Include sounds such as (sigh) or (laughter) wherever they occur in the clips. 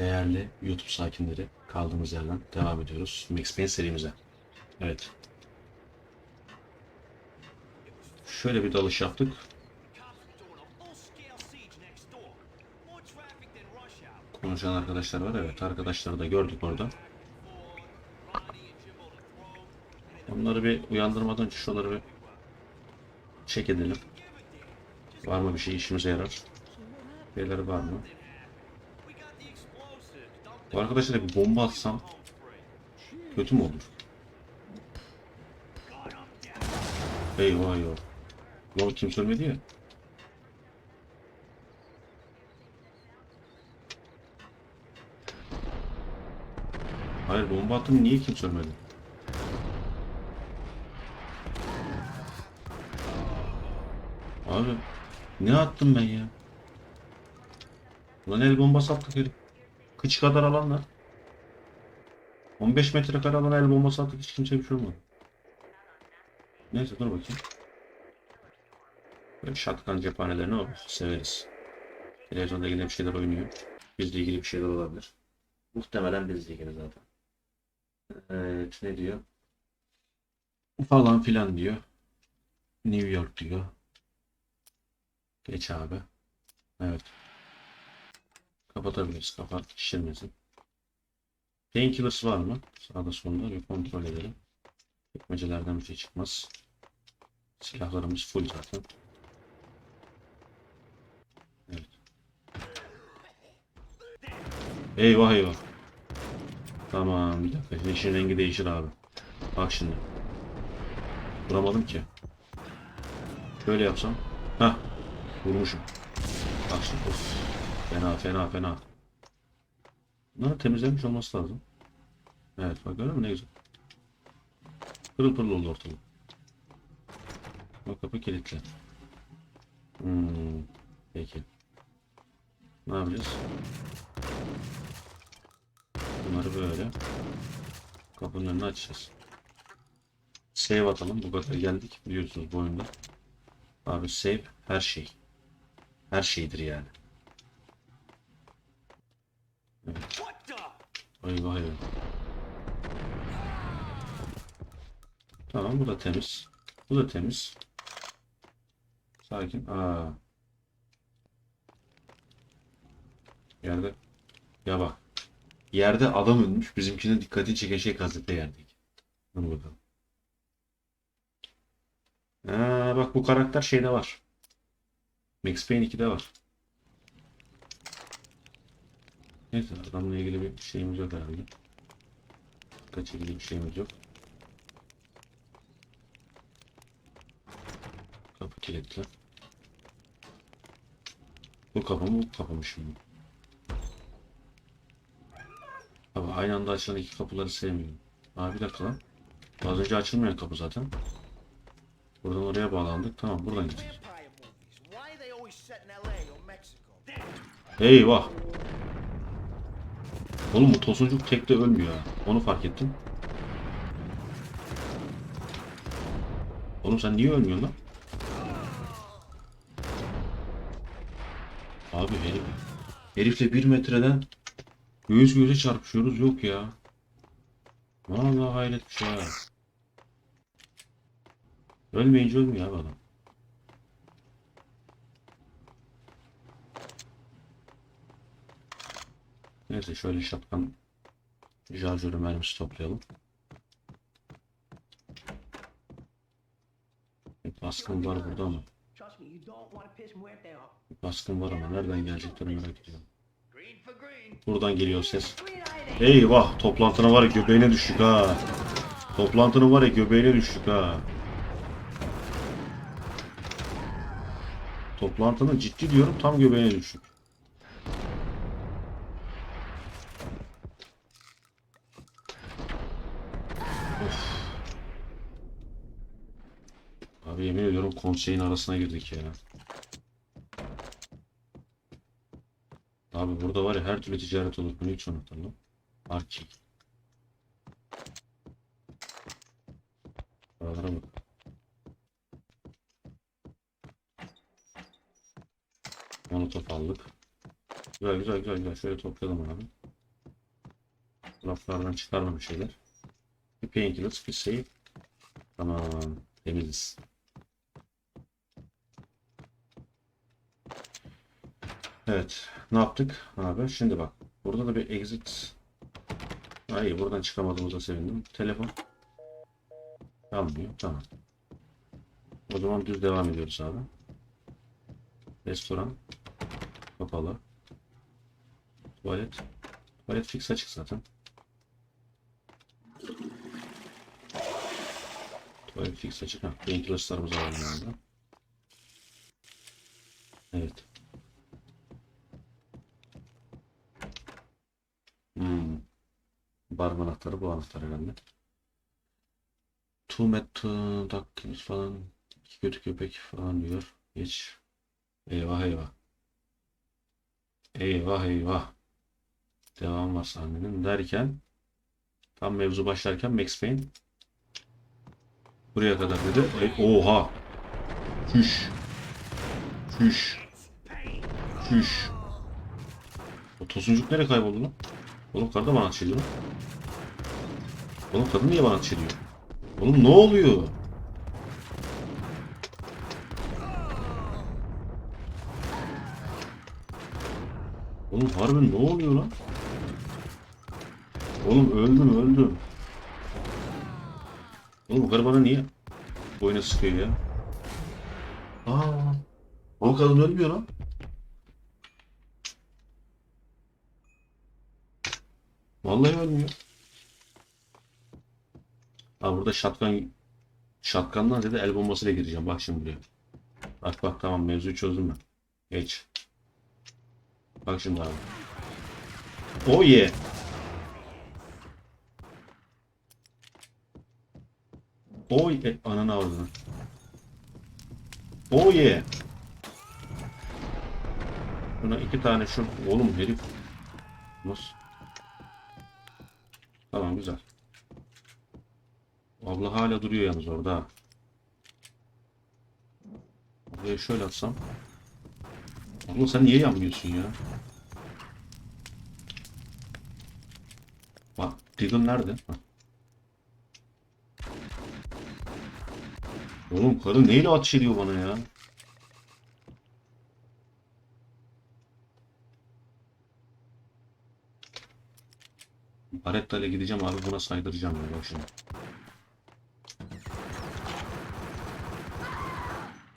değerli YouTube sakinleri kaldığımız yerden devam ediyoruz. Max Payne serimize. Evet. Şöyle bir dalış yaptık. Konuşan arkadaşlar var. Evet arkadaşları da gördük orada. Onları bir uyandırmadan önce şuraları bir check edelim. Var mı bir şey işimize yarar? Şeyleri var mı? Bu arkadaşlara bir bomba atsam kötü mü olur? Eyvah eyvah. Lan kim söylemedi ya? Hayır bomba attım niye kim söylemedi? Abi ne attım ben ya? Ulan el bombası attık herif. Kıç kadar alanla. 15 metrekare alana el bombası attık hiç kimse bir şey olmadı. Neyse dur bakayım. Böyle shotgun cephanelerini o severiz. Televizyonda yine bir şeyler oynuyor. Bizle ilgili bir şeyler olabilir. Muhtemelen bizle ilgili zaten. Evet ne diyor? Falan filan diyor. New York diyor. Geç abi. Evet. Kapatabiliriz. Kapat. Şişirmesin. Painkillers var mı? Sağda solda bir kontrol edelim. Çekmecelerden bir şey çıkmaz. Silahlarımız full zaten. Evet. Eyvah eyvah. Tamam bir dakika. Yeşil rengi değişir abi. Bak şimdi. Vuramadım ki. Şöyle yapsam. Hah. Vurmuşum. Bak şimdi. Of. Fena fena fena. Bunları temizlenmiş olması lazım. Evet bak görüyor musun ne güzel. Pırıl pırıl oldu ortalık. O kapı kilitli. Hmm, peki. Ne yapacağız? Bunları böyle. Kapının önüne açacağız. Save atalım. Bu kadar geldik biliyorsunuz bu oyunda. Abi save her şey. Her şeydir yani. Evet. Eyvah eyvah. Tamam bu da temiz. Bu da temiz. Sakin. Aa. Yerde. Ya bak. Yerde adam ölmüş. Bizimkinin dikkatini çeken şey gazete yerdeki. Hadi bakalım. Aa, bak bu karakter şeyde var. Max Payne 2'de var. Neyse adamla ilgili bir şeyimiz yok herhalde. Kaç ilgili bir şeyimiz yok. Kapı kilitli. Bu kapı mı bu kapı mı şimdi? Abi aynı anda açılan iki kapıları sevmiyorum. Abi bir dakika lan. Az önce açılmayan kapı zaten. Buradan oraya bağlandık. Tamam buradan gideceğiz. Vampire Oğlum bu tosuncuk tekte ölmüyor ha. Onu fark ettim. Oğlum sen niye ölmüyorsun lan? Abi herif. Herifle bir metreden göğüs göğüse çarpışıyoruz yok ya. Vallahi hayret bir şey ha. Ölmeyince ölmüyor abi adam. Neyse şöyle şapkan şarjörü mermisi toplayalım. Bir baskın var burada ama. Bir baskın var ama nereden geleceklerini merak ediyorum. Buradan geliyor ses. Eyvah toplantına var ya göbeğine düştük ha. Toplantının var ya göbeğine düştük ha. Toplantının ciddi diyorum tam göbeğine düştük. Of. Abi yemin ediyorum konseyin arasına girdik ya. Abi burada var ya her türlü ticaret olur. Bu ne hiç lan? Arki. Paralara bak. Molotof aldık. Güzel güzel güzel güzel. Şöyle toplayalım abi. Raflardan çıkarma bir şeyler. Bir painkillers, bir save. Tamam. Temiziz. Evet. Ne yaptık abi? Şimdi bak. Burada da bir exit. Hayır buradan çıkamadığımıza sevindim. Telefon. Almıyor. Tamam. O zaman düz devam ediyoruz abi. Restoran. Kapalı. Tuvalet. Tuvalet fix açık zaten. Tuvalet fix açık. Ha, painkillers'larımızı alalım yanında. Evet. Hmm. Bar anahtarı bu anahtar herhalde. Two met dakikimiz falan. İki kötü köpek falan diyor. Geç. Eyvah eyvah. Eyvah eyvah. Devam var sahnenin derken tam mevzu başlarken Max Payne buraya kadar dedi. Ey, oha. Şüş. Şüş. Şüş. O tosuncuk nereye kayboldu lan? Oğlum karı da bana ateş ediyor. Oğlum kadın niye bana ateş ediyor? Oğlum ne oluyor? Oğlum harbi ne oluyor lan? Oğlum öldüm öldüm. Oğlum bu karı bana niye boyuna sıkıyor ya? Aa, o kadın ölmüyor lan. Vallahi ölmüyor. Ha burada şatkan şatkandan dedi el bombasıyla gireceğim. Bak şimdi buraya. Bak bak tamam mevzuyu çözdüm ben. Geç. Bak şimdi abi. Oh yeah. Oh yeah. Ananı avradını. Oh yeah. Buna iki tane şu... Oğlum herif. Nasıl? Güzel. Abla hala duruyor yalnız orada. Buraya şöyle atsam. Abla sen niye yanmıyorsun ya? Bak Deagle nerede? Oğlum karı neyle ateş ediyor bana ya? Baretta ile gideceğim abi buna saydıracağım ya bak.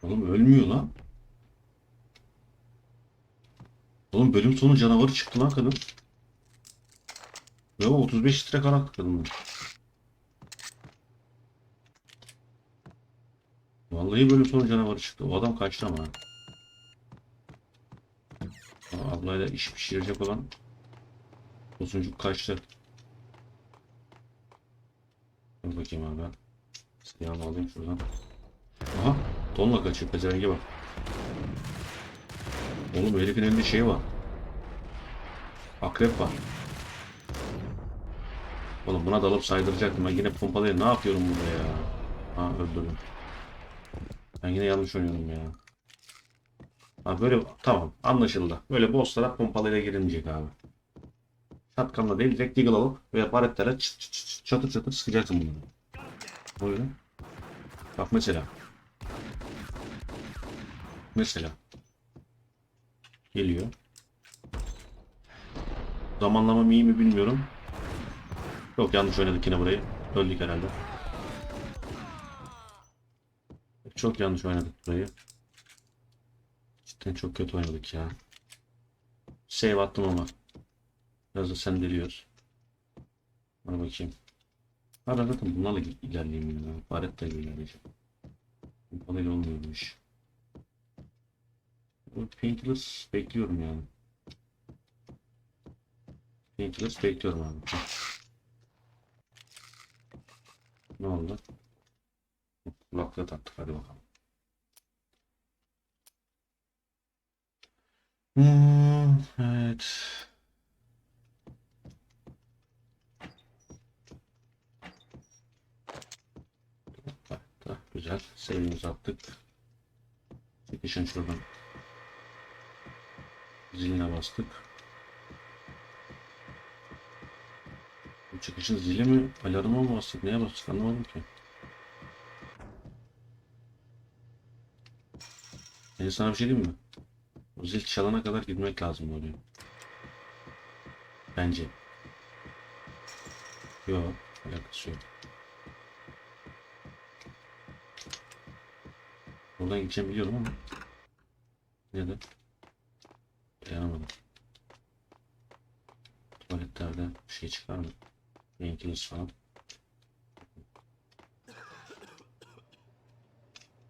Oğlum ölmüyor lan. Oğlum bölüm sonu canavarı çıktı lan kadın. Ve o 35 litre kan aktı kadın. Vallahi bölüm sonu canavarı çıktı. O adam kaçtı ama. Ablayla iş pişirecek olan Tosuncuk kaçtı. Dur bakayım abi. Silahımı alayım şuradan. Aha. Tonla kaçıyor. Pezevenge bak. Oğlum herifin elinde şey var. Akrep var. Oğlum buna dalıp saydıracaktım. Ben yine pompalayı ne yapıyorum burada ya? Ha öldürdüm. Ben yine yanlış oynuyorum ya. Ha böyle tamam anlaşıldı. Böyle bosslara pompalıyla girilmeyecek abi. Shotgun'la değil direkt deagle alıp veya çıt çatır çatır sıkacaksın bunları. Böyle. Bak mesela. Mesela. Geliyor. Zamanlama iyi mi bilmiyorum. Çok yanlış oynadık yine burayı. Öldük herhalde. Çok yanlış oynadık burayı. Cidden çok kötü oynadık ya. Save attım ama. Biraz da sendeliyor. Bana bakayım. Ben zaten bunlarla il- ilerleyeyim ya. Baretle ilerleyeceğim. Pompalıyla olmuyor bu iş. Bu Painkillers bekliyorum yani. Painkillers bekliyorum abi. Ne oldu? Kulaklığı taktık hadi bakalım. Hmm, evet. Da, güzel. Sevimizi attık. Çekişin şuradan. Ziline bastık. çıkışın zili mi? Alarma mı bastık? Neye bastık anlamadım ki. Ben sana bir şey diyeyim mi? O zil çalana kadar gitmek lazım oraya. Bence. Yok. Alakası yok. Buradan gideceğim biliyorum ama. Neden? Dayanamadım. Tuvaletlerde bir şey çıkar mı? Painkillers falan.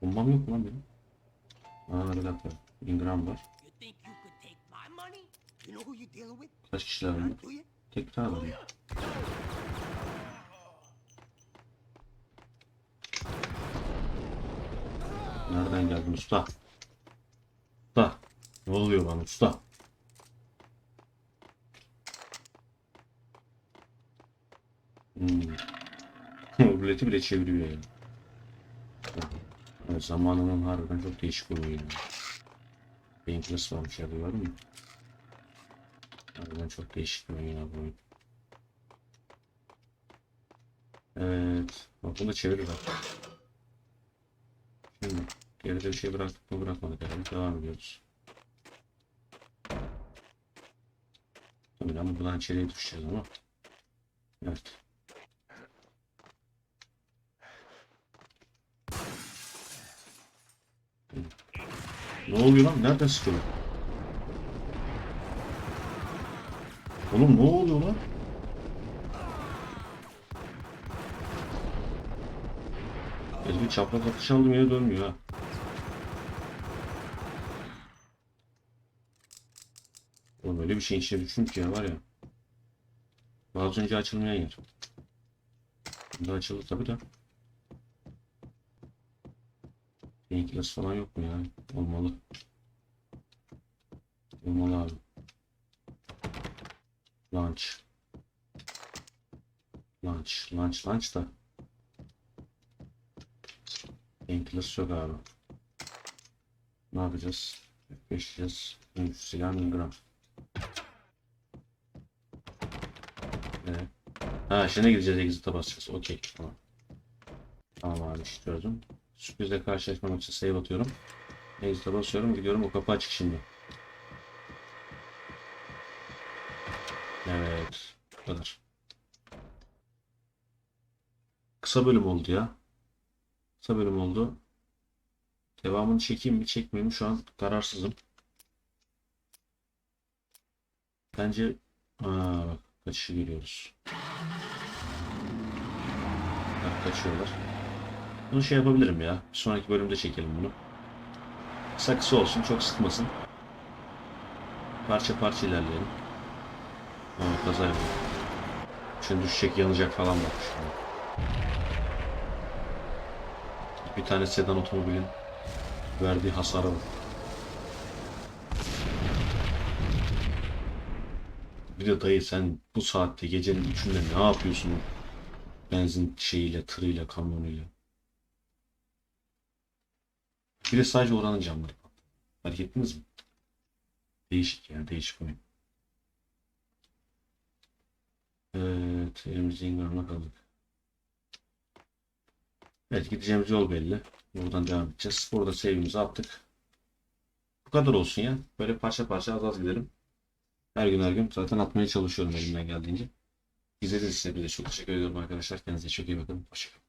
Bombam yok lan benim? Aa bir dakika. Ingram var. Kaç kişiler var? Tek bir tane var. ya. Nereden geldin usta? Usta. Ne oluyor bana usta? Hmm. (laughs) Ruleti bile çeviriyor ya. Evet, zamanının harbiden çok değişik bir oyun. Painkillers varmış ya gördün mü? Harbiden çok değişik bir oyun abi oyun. Evet. Bak bunu da çevir bak. Geride bir şey bıraktık mı bırakmadık herhalde. Devam ediyoruz. Tabii ama buradan içeriye düşeceğiz ama. Evet. Ne oluyor lan? Nereden sıkıyor? Oğlum ne oluyor lan? Elimi çapraz atış aldım yere dönmüyor ha. Oğlum öyle bir şeyin içine düştüm ki ya var ya. Az önce açılmayan yer. Bunda açıldı tabi de. Painkillers falan yok mu ya? Olmalı. Olmalı abi. Launch. Launch. Launch. Launch da. Painkillers yok abi. Ne yapacağız? Beşleyeceğiz. Silah Ingram. Evet. Ha şimdi gideceğiz exit'e basacağız. Okey. Tamam. Tamam abi çözdüm. Sürprizle karşılaşmamak için save atıyorum. Exit'e basıyorum. Gidiyorum o kapı açık şimdi. Evet. Bu kadar. Kısa bölüm oldu ya. Kısa bölüm oldu. Devamını çekeyim mi çekmeyeyim mi şu an kararsızım. Bence Aa, bak kaçışı görüyoruz. Bak kaçıyorlar. Bunu şey yapabilirim ya. Bir sonraki bölümde çekelim bunu. Kısa kısa olsun çok sıkmasın. Parça parça ilerleyelim. Aa, kaza yapıyor. Şimdi düşecek yanacak falan bak. Bir tane sedan otomobilin verdiği hasara bak. Bir de dayı sen bu saatte gecenin üçünde ne yapıyorsun? Benzin şeyiyle, tırıyla, kamyonuyla. Bir de sadece oranın camları. Fark ettiniz mi? Değişik ya, değişik oyun. Evet, elimizde Ingram'la kaldık. Evet, gideceğimiz yol belli. Buradan devam edeceğiz. Burada save'imizi attık. Bu kadar olsun ya. Böyle parça parça az az gidelim. Her gün her gün zaten atmaya çalışıyorum elimden geldiğince. İzlediğiniz için hepinize çok teşekkür ediyorum arkadaşlar. Kendinize çok iyi bakın. Hoşçakalın.